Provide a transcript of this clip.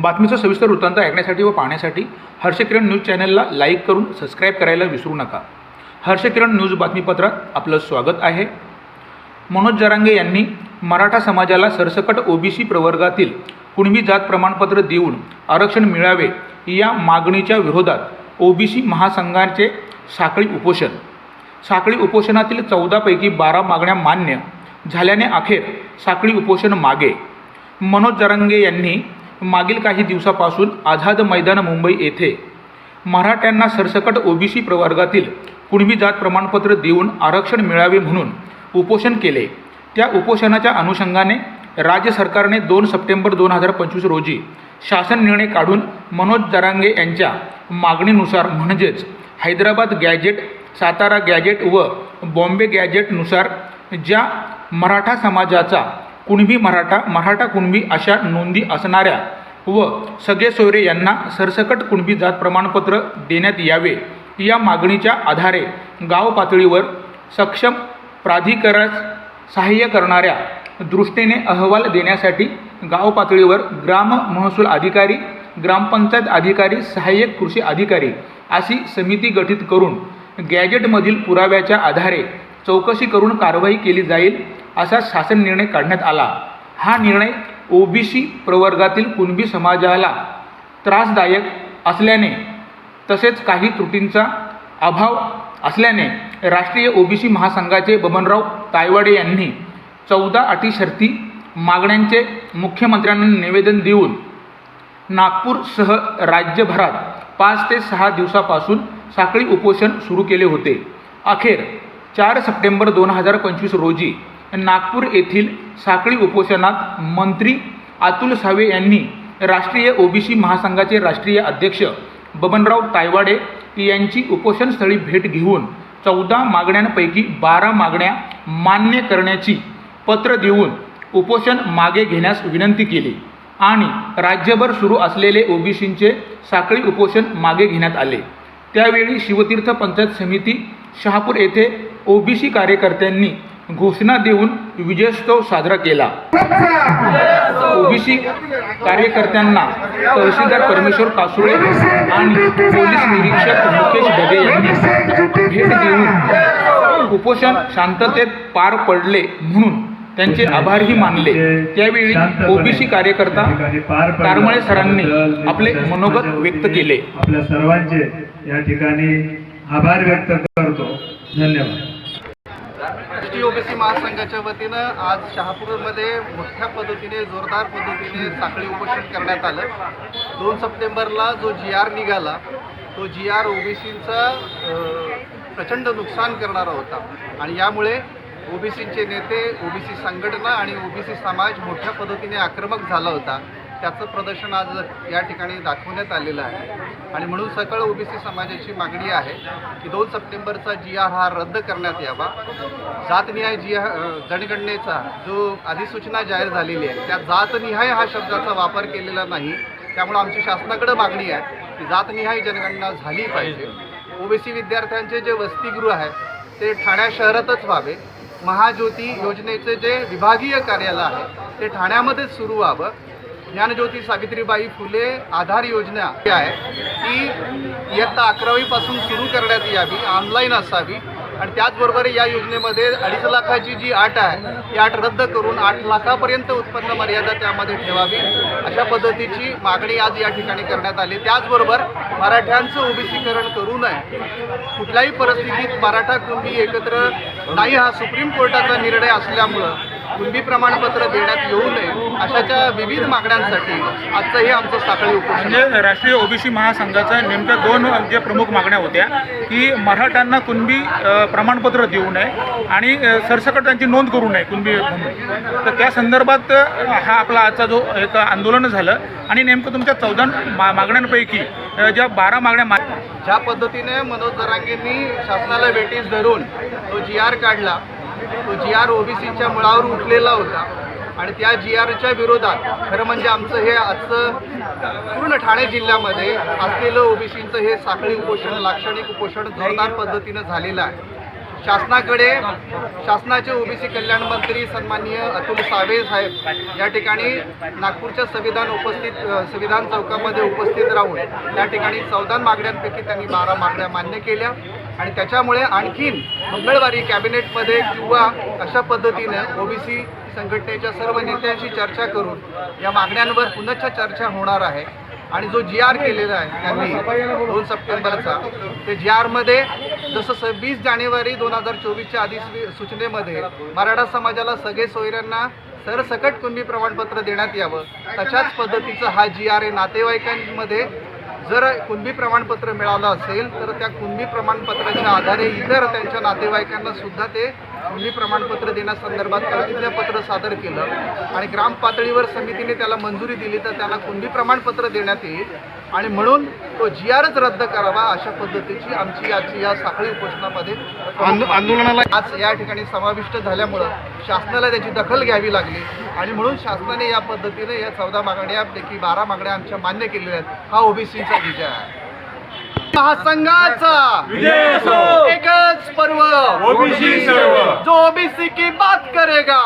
बातमीचं सविस्तर वृत्तांत ऐकण्यासाठी व पाहण्यासाठी हर्षकिरण न्यूज चॅनलला लाईक करून सबस्क्राईब करायला विसरू नका. हर्षकिरण न्यूज बातमीपत्रात आपलं स्वागत आहे. मनोज जरांगे यांनी मराठा समाजाला सरसकट ओबीसी प्रवर्गातील कुणबी जात प्रमाणपत्र देऊन आरक्षण मिळावे या मागणीच्या विरोधात ओबीसी महासंघाचे साखळी उपोषण. साखळी उपोषणातील चौदापैकी बारा मागण्या मान्य झाल्याने अखेर साखळी उपोषण मागे. मनोज जरांगे यांनी मागील काही दिवसापासून आझाद मैदान मुंबई येथे. मराठ्यांना सरसकट ओबीसी प्रवर्गातील कुणबी जात प्रमाणपत्र देऊन आरक्षण मिळावे म्हणून उपोषण केले. त्या उपोषणाच्या अनुषंगाने राज्य सरकारने दोन सप्टेंबर दोन हजार पंचवीस रोजी शासन निर्णय काढून मनोज दरांगे यांच्या मागणीनुसार म्हणजेच हैदराबाद गॅजेट सातारा गॅजेट व बॉम्बे गॅजेटनुसार ज्या मराठा समाजाचा कुणबी मराठा मराठा कुणबी अशा नोंदी असणाऱ्या व सगळे सोयरे यांना सरसकट कुणबी जात प्रमाणपत्र देण्यात यावे या मागणीच्या आधारे गाव पातळीवर सक्षम प्राधिकरणास सहाय्य करणाऱ्या दृष्टीने अहवाल देण्यासाठी गाव पातळीवर ग्राम महसूल अधिकारी ग्रामपंचायत अधिकारी सहाय्यक कृषी अधिकारी अशी समिती गठीत करून गॅजेटमधील पुराव्याच्या आधारे चौकशी करून कारवाई केली जाईल असा शासन निर्णय काढण्यात आला. हा निर्णय ओबीसी प्रवर्गातील कुणबी समाजाला त्रासदायक असल्याने तसेच काही त्रुटींचा अभाव असल्याने राष्ट्रीय ओबीसी महासंघाचे बबनराव तायवाडे यांनी चौदा अटी शर्ती मागण्यांचे मुख्यमंत्र्यांना निवेदन देऊन नागपूरसह राज्यभरात पाच ते सहा दिवसापासून साखळी उपोषण सुरू केले होते. अखेर चार सप्टेंबर दोन हजार पंचवीस रोजी नागपूर येथील साखळी उपोषणात मंत्री अतुल सावे यांनी राष्ट्रीय ओबीसी महासंघाचे राष्ट्रीय अध्यक्ष बबनराव तायवाडे यांची उपोषणस्थळी भेट घेऊन चौदा मागण्यांपैकी बारा मागण्या मान्य करण्याची पत्र देऊन उपोषण मागे घेण्यास विनंती केली आणि राज्यभर सुरू असलेले ओबीसींचे साखळी उपोषण मागे घेण्यात आले. त्यावेळी शिवतीर्थ पंचायत समिती शहापूर येथे ओबीसी कार्यकर्त्यांनी घोषणा देऊन विजयोत्सव साजरा केला. ओबीसी कार्यकर्त्यांना तहसीलदार परमेश्वर कासुळे आणि पोलीस निरीक्षक मुकेश ढगे यांनी भेट देऊन उपोषण शांततेत पार पडले म्हणून त्यांचे आभारही मानले. त्यावेळी ओबीसी कार्यकर्ता कारमळे सरांनी आपले मनोगत व्यक्त केले. आपल्या सर्वांचे या ठिकाणी आभार व्यक्त करतो. धन्यवाद. एसटी ओबीसी महासंघाच्या वतीनं आज शहापूरमध्ये मोठ्या पद्धतीने जोरदार पद्धतीने साखळी उपोषण करण्यात आलं. दोन सप्टेंबरला जो जी आर निघाला तो जी आर ओबीसींचा प्रचंड नुकसान करणारा होता. आणि यामुळे ओबीसींचे नेते ओबीसी संघटना आणि ओबीसी समाज मोठ्या पद्धतीने आक्रमक झाला होता. त्याचं प्रदर्शन आज या ठिकाणी दाखवण्यात आलेलं आहे. आणि म्हणून सकळ ओबीसी समाजाची मागणी आहे की दोन सप्टेंबरचा जी आर हा रद्द करण्यात यावा. जातनिहाय जी आर जनगणनेचा जो अधिसूचना जाहीर झालेली आहे त्या जातनिहाय हा शब्दाचा वापर केलेला नाही. त्यामुळे आमची शासनाकडे मागणी आहे की जातनिहाय जनगणना झाली पाहिजे. ओबीसी विद्यार्थ्यांचे जे वसतिगृह आहे ते ठाण्या शहरातच व्हावे. महाज्योती योजनेचे जे विभागीय कार्यालय आहे ते ठाण्यामध्येच सुरू व्हावं. ज्ञानज्योती सावित्रीबाई फुले आधार योजना जी आहे. ती इयत्ता अकरावीपासून सुरू करण्यात यावी ऑनलाईन असावी. आणि त्याचबरोबर या योजनेमध्ये अडीच लाखाची जी आट आहे ती आट रद्द करून आठ लाखापर्यंत उत्पन्न मर्यादा त्यामध्ये ठेवावी. अशा पद्धतीची मागणी आज या ठिकाणी करण्यात आली. त्याचबरोबर मराठ्यांचं ओबीसीकरण करू नये. कुठल्याही परिस्थितीत मराठा कुणबी एकत्र नाही हा सुप्रीम कोर्टाचा निर्णय असल्यामुळं कुणबी प्रमाणपत्र देण्यात येऊ नये अशाच्या विविध मागण्यांसाठी आजचं हे आमचं साखळी. म्हणजे राष्ट्रीय ओबीसी महासंघाच्या नेमक्या दोन जे प्रमुख मागण्या होत्या की मराठ्यांना कुणबी प्रमाणपत्र देऊ नये आणि सरसकट त्यांची नोंद करू नये कुणबी म्हणून तर त्या संदर्भात हा आपला आजचा जो एक आंदोलन झालं आणि नेमकं तुमच्या चौदा मा मागण्यांपैकी ज्या बारा मागण्या मा ज्या पद्धतीने मनोज जरांगेंनी शासनाला वेटीस धरून तो जी आर काढला तो जी आर ओबीसीच्या मुळावर उठलेला होता. आणि त्या जी आरच्या विरोधात खरं म्हणजे आमचं हे आजचं पूर्ण ठाणे जिल्ह्यामध्ये असलेलं ओबीसीचं हे साखळी उपोषण लाक्षणिक उपोषण जोरदार पद्धतीनं झालेलं आहे. शासनाकडे शासनाचे ओबीसी कल्याण मंत्री सन्माननीय अतुल सावे साहेब या ठिकाणी नागपूरच्या संविधान उपस्थित संविधान चौकामध्ये उपस्थित राहून त्या ठिकाणी चौदा मागण्यांपैकी त्यांनी बारा मागण्या मान्य केल्या. आणि त्याच्यामुळे आणखीन मंगळवारी कॅबिनेटमध्ये किंवा अशा पद्धतीनं ओबीसी संघटनेच्या सर्व नेत्यांशी चर्चा करून या मागण्यांवर पुनश्च चर्चा होणार आहे. आणि जो जी आर केलेला आहे त्यांनी दोन सप्टेंबरचा ते जी आरमध्ये जसं सव्वीस जानेवारी दोन हजार चोवीसच्या अधिसूचनेमध्ये मराठा समाजाला सगळे सोयऱ्यांना सरसकट कुणबी प्रमाणपत्र देण्यात यावं तशाच पद्धतीचं हा जी आर आहे नातेवाईकांमध्ये जर कुणबी प्रमाणपत्र मिळालं असेल तर त्या कुणबी प्रमाणपत्राच्या आधारे इतर त्यांच्या नातेवाईकांना सुद्धा ते कुणबी प्रमाणपत्र देण्यासंदर्भात प्रतिज्ञापत्र सादर केलं आणि ग्राम पातळीवर समितीने त्याला मंजुरी दिली तर त्यांना कुणबी प्रमाणपत्र देण्यात येईल? आणि म्हणून तो जी आरच रद्द करावा अशा पद्धतीची आमची आजची या साखळी उपोषणामध्ये आंदोलनाला आज या ठिकाणी समाविष्ट झाल्यामुळं शासनाला त्याची दखल घ्यावी लागली. आणि म्हणून शासनाने या पद्धतीने या चौदा मागण्यापैकी बारा मागण्या आमच्या मान्य केलेल्या आहेत. हा ओबीसीचा विजय आहे. महासंघाचा. एकच पर्व. ओबीसी सर्व. जो ओबीसी की बात करेगा